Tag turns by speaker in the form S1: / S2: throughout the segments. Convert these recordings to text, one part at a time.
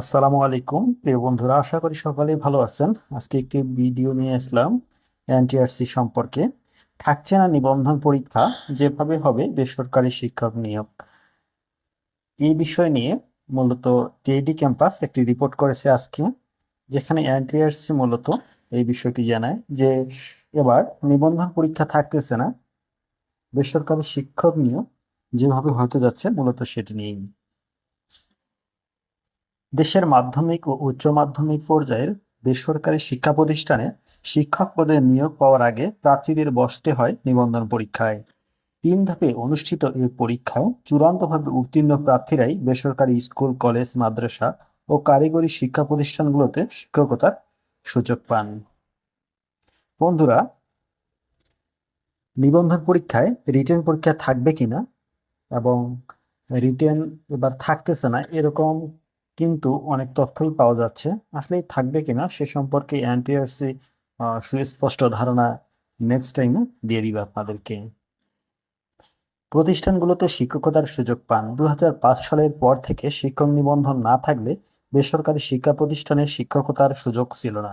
S1: আসসালামু আলাইকুম। প্রিয় বন্ধুরা, আশা করি সকলেই ভালো আছেন। আজকে একটি ভিডিও নিয়ে আসলাম এনটিআরসি সম্পর্কে। থাকছে না নিবন্ধন পরীক্ষা, যেভাবে হবে বেসরকারি শিক্ষক নিয়োগ। এই বিষয় নিয়ে মূলত টিআইডি ক্যাম্পাস একটি রিপোর্ট করেছে আজকে, যেখানে এনটিআরসি মূলত এই বিষয়টি জানায় যে এবার নিবন্ধন পরীক্ষা থাকতেছে না, বেসরকারি শিক্ষক নিয়োগ যেভাবে হতে যাচ্ছে মূলত সেটি নিয়েই। দেশের মাধ্যমিক ও উচ্চ মাধ্যমিক পর্যায়ের বেসরকারি শিক্ষা প্রতিষ্ঠানে শিক্ষক পদে নিয়োগ পাওয়ার আগে প্রার্থীদের বসতে হয় নিবন্ধন পরীক্ষায়। তিন ধাপে অনুষ্ঠিত এই পরীক্ষায় চূড়ান্তভাবে উত্তীর্ণ প্রার্থীরাই বেসরকারি স্কুল, কলেজ, মাদ্রাসা ও কারিগরি শিক্ষা প্রতিষ্ঠানগুলোতে শিক্ষকতার সুযোগ পান। বন্ধুরা, নিবন্ধন পরীক্ষায় রিটেন পরীক্ষা থাকবে কিনা এবং রিটেন এবার থাকতেছে না, এরকম কিন্তু অনেক তথ্যই পাওয়া যাচ্ছে। আসলে থাকবে কিনা সে সম্পর্কে এনটিআরসি সুস্পষ্ট ধারণা নেক্সট টাইমে দিয়ে দিবে আপনাদেরকে। প্রতিষ্ঠানগুলোতে শিক্ষকতার সুযোগ পান। দু সালের পর থেকে শিক্ষক নিবন্ধন না থাকলে বেসরকারি শিক্ষা প্রতিষ্ঠানে শিক্ষকতার সুযোগ ছিল না।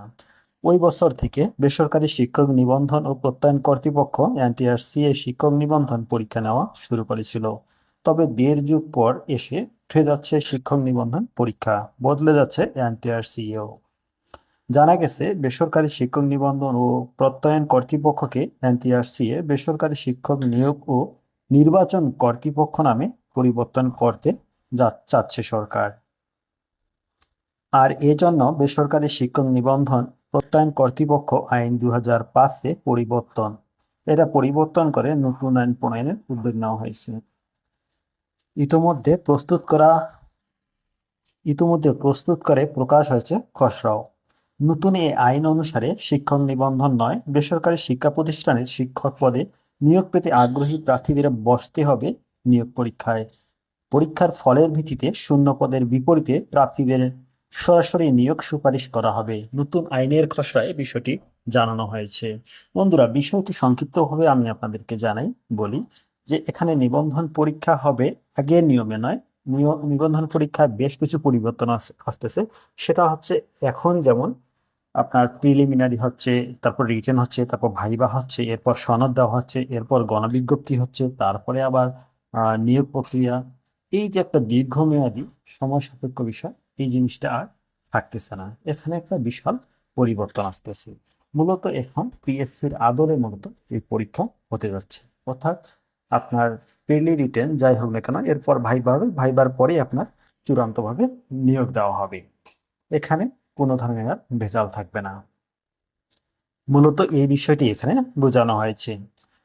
S1: ওই বছর থেকে বেসরকারি শিক্ষক নিবন্ধন ও প্রত্যয়ন কর্তৃপক্ষ এনটিআরসি এ শিক্ষক নিবন্ধন পরীক্ষা নেওয়া শুরু করেছিল। তবে দেড় যুগ পর এসে উঠে যাচ্ছে শিক্ষক নিবন্ধন পরীক্ষা, বদলে যাচ্ছে এনটিআরসিও জানা গেছে, বেসরকারি শিক্ষক নিবন্ধন ও প্রত্যয়ন কর্তৃপক্ষকে এনটিআরসিএ বেসরকারি শিক্ষক নিয়োগ ও নির্বাচন কর্তৃপক্ষ নামে পরিবর্তন করতে চাচ্ছে সরকার। আর এজন্য বেসরকারি শিক্ষক নিবন্ধন প্রত্যয়ন কর্তৃপক্ষ আইন দু হাজার পাঁচে পরিবর্তন। এটা পরিবর্তন করে নতুন আইন প্রণয়নের উদ্যোগ নেওয়া হয়েছে। ইতোমধ্যে প্রস্তুত করা, ইতোমধ্যে প্রস্তুত করে প্রকাশ হয়েছে খসড়াও। নতুন এই আইন অনুসারে শিক্ষক নিবন্ধন নয়, বেসরকারি শিক্ষা প্রতিষ্ঠানের শিক্ষক পদে নিয়োগ পেতে আগ্রহী প্রার্থীদের বসতে হবে নিয়োগ পরীক্ষায়। পরীক্ষার ফলের ভিত্তিতে শূন্য পদের বিপরীতে প্রার্থীদের সরাসরি নিয়োগ সুপারিশ করা হবে। নতুন আইনের খসড়ায় বিষয়টি জানানো হয়েছে। বন্ধুরা, বিষয়টি সংক্ষিপ্তভাবে আমি আপনাদেরকে জানাই, বলি যে এখানে নিবন্ধন পরীক্ষা হবে, আগে নিয়মে নয় নিবন্ধন পরীক্ষায় বেশ কিছু পরিবর্তন আসতেছে। সেটা হচ্ছে এখন যেমন আপনার প্রিলিমিনারি হচ্ছে, তারপর রিটেন হচ্ছে, তারপর ভাইবা হচ্ছে, এরপর সনদ দেওয়া হচ্ছে, এরপর গণবিজ্ঞপ্তি হচ্ছে, তারপরে আবার নিয়োগ প্রক্রিয়া। এই যে একটা দীর্ঘমেয়াদী সময় সাপেক্ষ বিষয়, এই জিনিসটা আর থাকতেছে না। এখানে একটা বিশাল পরিবর্তন আসতেছে। মূলত এখন পিএসসির আদলে মূলত এই পরীক্ষা হতে যাচ্ছে। অর্থাৎ আপনার প্রিলি রিটেন যাই হোক না কেন, এরপর ভাইবা হবে ভাইবার পরেই আপনার চূড়ান্তভাবে নিয়োগ দেওয়া হবে। এখানে কোনো ধরনের ভেজাল থাকবে না। মূলত এই বিষয়টি এখানে বোঝানো হয়েছে।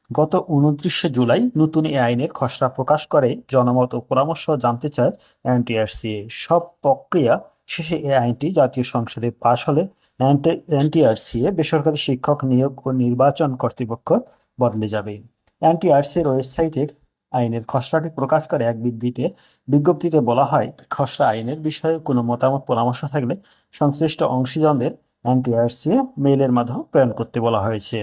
S1: গত উনত্রিশে জুলাই নতুন এই আইনের খসড়া প্রকাশ করে, জনমত ও পরামর্শ জানতে চায় এনটিআরসি সব প্রক্রিয়া শেষে এই আইনটি জাতীয় সংসদে পাশ হলে এনটিআরসি বেসরকারি শিক্ষক নিয়োগ ও নির্বাচন কর্তৃপক্ষ বদলে যাবে। এনটিআরসির ওয়েবসাইটে আইনের খসড়াটি প্রকাশ করে এক বিবৃতিতে বিজ্ঞপ্তিতে বলা হয়, খসড়া আইনের বিষয়ে কোনো মতামত, পরামর্শ থাকলে সংশ্লিষ্ট অংশীজনদের এনটিআরসি মেইলের মাধ্যমে প্রেরণ করতে বলা হয়েছে।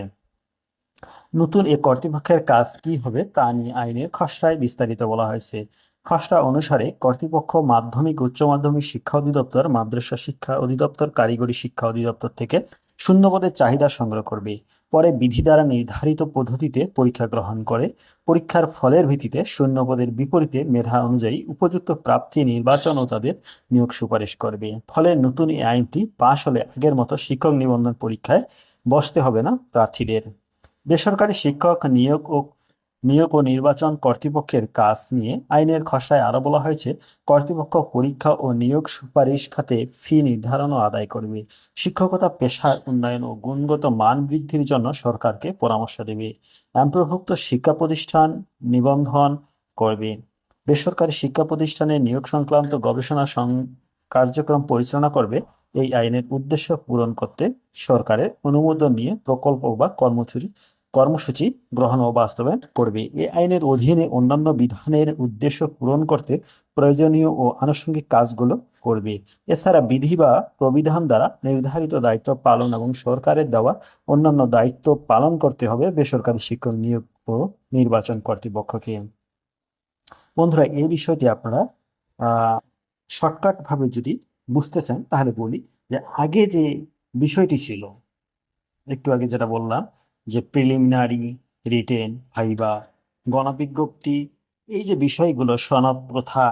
S1: নতুন এ কর্তৃপক্ষের কাজ কি হবে তা নিয়ে আইনের খসড়ায় বিস্তারিত বলা হয়েছে। খসড়া অনুসারে কর্তৃপক্ষ মাধ্যমিক, উচ্চ মাধ্যমিক শিক্ষা অধিদপ্তর, মাদ্রাসা শিক্ষা অধিদপ্তর, কারিগরি শিক্ষা অধিদপ্তর থেকে শূন্যপদের চাহিদা সংগ্রহ করবে। পরে বিধি দ্বারা নির্ধারিত পদ্ধতিতে পরীক্ষা গ্রহণ করে। পরীক্ষার ফলের ভিত্তিতে শূন্যপদের বিপরীতে মেধা অনুযায়ী উপযুক্ত প্রাপ্তি নির্বাচন ও তাদের নিয়োগ সুপারিশ করবে। ফলে নতুন এই আইনটি পাশ হলে আগের মতো শিক্ষক নিবন্ধন পরীক্ষায় বসতে হবে না প্রার্থীদের। বেসরকারি শিক্ষক নিয়োগ ও নিয়োগ ও নির্বাচন কর্তৃপক্ষের কাজ নিয়ে আইনের খসড়ায় আরও বলা হয়েছে, কর্তৃপক্ষ পরীক্ষা ও নিয়োগ সুপারিশ খাতে ফি নির্ধারণ ও আদায় করবে। শিক্ষকতা পেশার উন্নয়ন ও গুণগত মান বৃদ্ধির জন্য সরকারকে পরামর্শ দেবে। অন্তর্ভুক্ত শিক্ষা প্রতিষ্ঠান নিবন্ধন করবে। বেসরকারি শিক্ষা প্রতিষ্ঠানে নিয়োগ সংক্রান্ত গবেষণা কার্যক্রম পরিচালনা করবে। এই আইনের উদ্দেশ্য পূরণ করতে সরকারের অনুমোদন নিয়ে প্রকল্প বা কর্মসূচি কর্মসূচি গ্রহণ ও বাস্তবায়ন করবে। এ আইনের অধীনে অন্যান্য বিধানের উদ্দেশ্য পূরণ করতে প্রয়োজনীয় ও আনুষঙ্গিক কাজগুলো করবে। এছাড়া বিধি বা প্রবিধান দ্বারা নির্ধারিত দায়িত্ব পালন এবং সরকারের দেওয়া অন্যান্য দায়িত্ব পালন করতে হবে। বেসরকারি শিক্ষক নিয়োগ ও নির্বাচন কর্তৃপক্ষকে। বন্ধুরা এই বিষয়টি আপনারা আহ শর্টকাট ভাবে যদি বুঝতে চান, তাহলে বলি যে আগে যে বিষয়টি ছিল, একটু আগে যেটা বললাম যে প্রিলিমিনারি রিটেন ভাইবা গণবিজ্ঞপ্তি, এই যে বিষয়গুলো, সনদ প্রথা,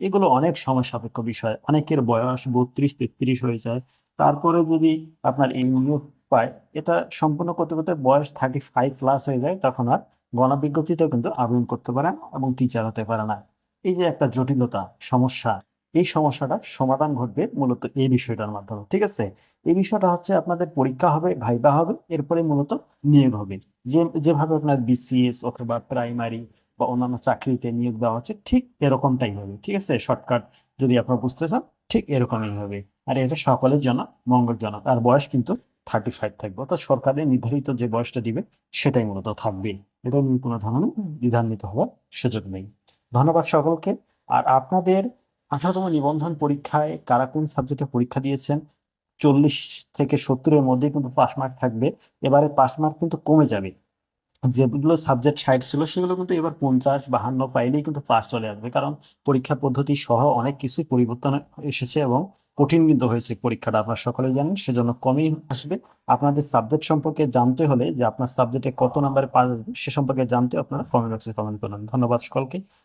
S1: এগুলো অনেক সময় সাপেক্ষ বিষয়। অনেকের বয়স বত্রিশ, তেত্রিশ হয়ে যায়। তারপরে যদি আপনার নিয়োগ পায়, এটা সম্পূর্ণ করতে করতে বয়স থার্টি ফাইভ প্লাস হয়ে যায়, তখন আর গণবিজ্ঞপ্তিতেও কিন্তু আবেদন করতে পারে না এবং টিচার হতে পারে না। এই যে একটা জটিলতা, সমস্যা এই সমস্যাটার সমাধান ঘটবে মূলত এই বিষয়টার মাধ্যমে, ঠিক আছে? এই বিষয়টা হচ্ছে আপনাদের পরীক্ষা হবে, ভাইবা হবে, এরপরে মূলত নিয়োগ হবে। যে, যেভাবে আপনার বিসিএস অথবা প্রাইমারি বা অন্যান্য চাকরিতে নিয়োগ দেওয়া হচ্ছে, ঠিক এরকমটাই হবে, ঠিক আছে? শর্টকাট যদি আপনারা বুঝতে চান, ঠিক এরকমই হবে। আর এটা সকলের জন্য মঙ্গলজনক। আর বয়স কিন্তু থার্টি ফাইভ থাকবে। অর্থাৎ সরকারের নির্ধারিত যে বয়সটা দিবে, সেটাই মূলত থাকবে। এটা নিয়ে কোনো ধরনের দ্বিধান্বিত হওয়ার সুযোগ নেই। ধন্যবাদ সকলকে। আর আপনাদের আঠারোতম নিবন্ধন পরীক্ষায় কারা কোন সাবজেক্টে পরীক্ষা দিয়েছেন? চল্লিশ থেকে সত্তরের মধ্যে কিন্তু পাস মার্ক থাকবে। এবারে পাস মার্ক কিন্তু কমে যাবে। যেগুলো সাবজেক্ট ষাট ছিল, সেগুলো কিন্তু এবার পঞ্চাশ, বাহান্ন পাইলেই কিন্তু পাস চলে আসবে। কারণ পরীক্ষা পদ্ধতি সহ অনেক কিছুই পরিবর্তন এসেছে এবং কঠিন কিন্তু হয়েছে পরীক্ষাটা। আপনারা সকলেই জানেন, সেজন্য কমই আসবে। আপনাদের সাবজেক্ট সম্পর্কে জানতে হলে যে আপনার সাবজেক্টে কত নাম্বারে পাস সে সম্পর্কে জানতে আপনারা কমেন্ট বক্সে কমেন্ট করুন। ধন্যবাদ সকলকে।